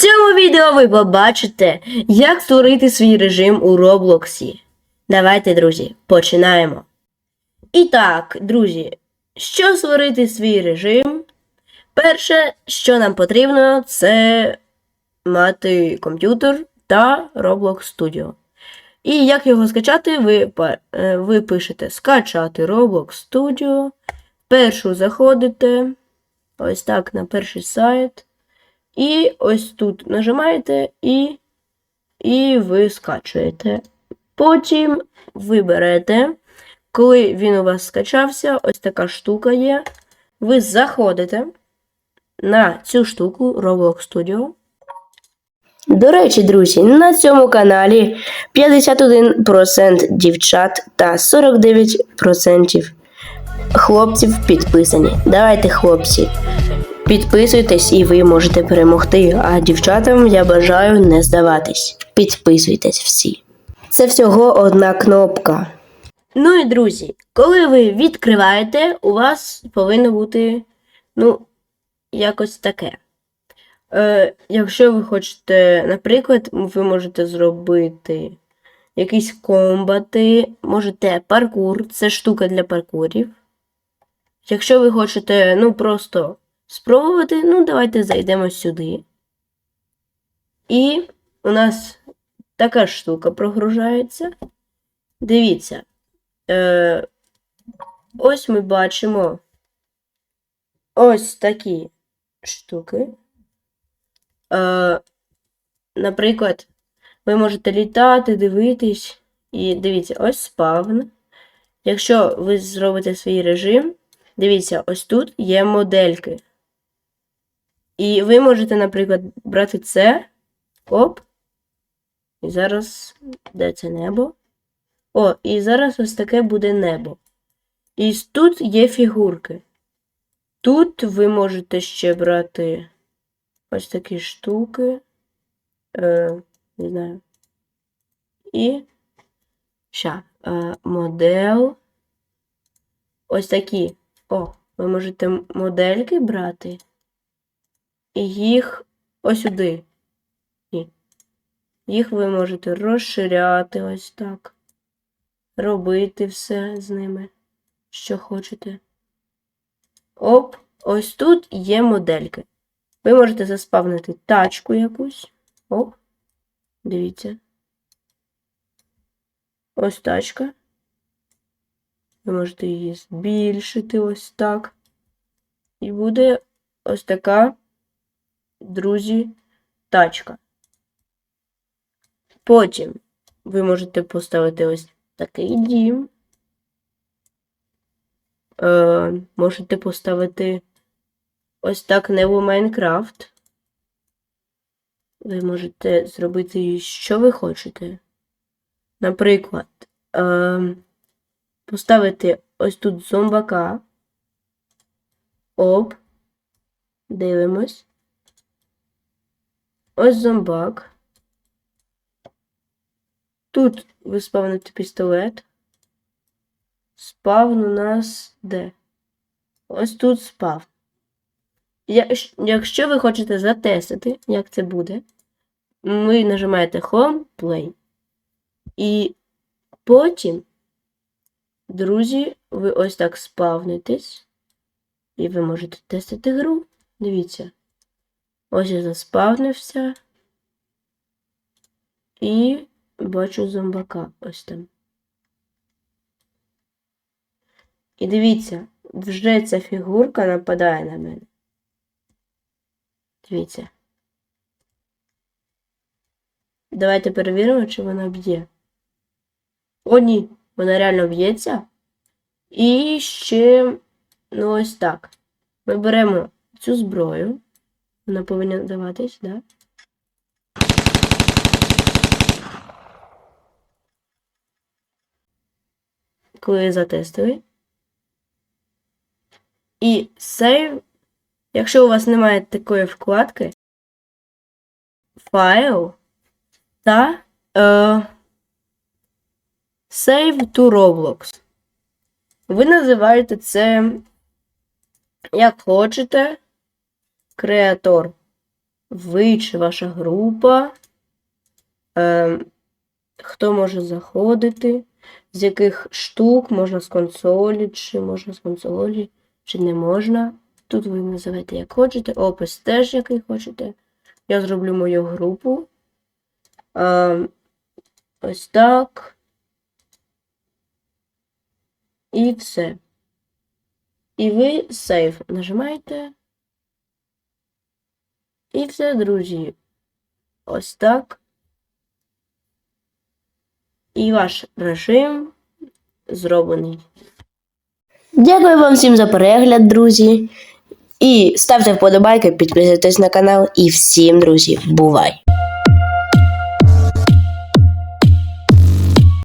цьому відео ви побачите, як створити свій режим у Роблоксі. Давайте, друзі, починаємо. І так, друзі, що створити свій режим? Перше, що нам потрібно, це мати комп'ютер та Roblox Studio. І як його скачати, ви, е, ви пишете скачати Roblox Studio. Першу заходите ось так на перший сайт. І ось тут нажимаєте і, і ви скачуєте. Потім ви берете, коли він у вас скачався, ось така штука є. Ви заходите на цю штуку Roblox Studio. До речі, друзі, на цьому каналі 51% дівчат та 49% хлопців підписані. Давайте, хлопці, підписуйтесь і ви можете перемогти. А дівчатам я бажаю не здаватись. Підписуйтесь всі. Це всього одна кнопка. Ну і друзі, коли ви відкриваєте, у вас повинно бути, ну, якось таке. Е, якщо ви хочете, наприклад, ви можете зробити якісь комбати, можете паркур, це штука для паркурів. Якщо ви хочете, ну, просто спробувати, ну, давайте зайдемо сюди. І у нас така штука прогружається. Дивіться. Е, ось ми бачимо ось такі штуки. Е, наприклад, ви можете літати, дивитись. І дивіться, ось спавн. Якщо ви зробите свій режим, дивіться, ось тут є модельки. І ви можете, наприклад, брати це. Оп. І зараз де це небо? О, і зараз ось таке буде небо. І тут є фігурки. Тут ви можете ще брати ось такі штуки. Е, не знаю. І ща, е, модел. Ось такі. О, ви можете модельки брати. Їх ось сюди. Їх ви можете розширяти ось так. Робити все з ними, що хочете. Оп, ось тут є модельки. Ви можете заспавнити тачку якусь. Оп. Дивіться. Ось тачка. Ви можете її збільшити ось так. І буде ось така, друзі, тачка. Потім ви можете поставити ось такий дім. Е, можете поставити ось так небо Майнкрафт. Ви можете зробити, що ви хочете. Наприклад, е, поставити ось тут зомбака. Оп. Дивимось. Ось зомбак. Тут ви спавните пістолет. Спавн у нас де? Ось тут спавн. Якщо ви хочете затестити, як це буде, ви нажимаєте Home Play. І потім, друзі, ви ось так спавнитесь. І ви можете тестити гру. Дивіться. Ось я заспавнився. І бачу зомбака ось там. І дивіться, вже ця фігурка нападає на мене. Дивіться. Давайте перевіримо, чи вона б'є. О, ні, вона реально б'ється. І ще, ну ось так. Ми беремо цю зброю. Вона повинна даватись, да? Коли затестили. І сейв Якщо у вас немає такої вкладки, файл та е, Save to Roblox. Ви називаєте це, як хочете, креатор. ви чи ваша група, е, хто може заходити, з яких штук можна з консолі, чи можна з консолі, чи не можна. Тут ви називаєте як хочете, опис теж який хочете. Я зроблю мою групу. Е, ось так. І все. І ви сейф нажимаєте. І все, друзі. Ось так. І ваш режим зроблений. Дякую вам всім за перегляд, друзі. І ставте вподобайки, підписуйтесь на канал. І всім, друзі, бувай!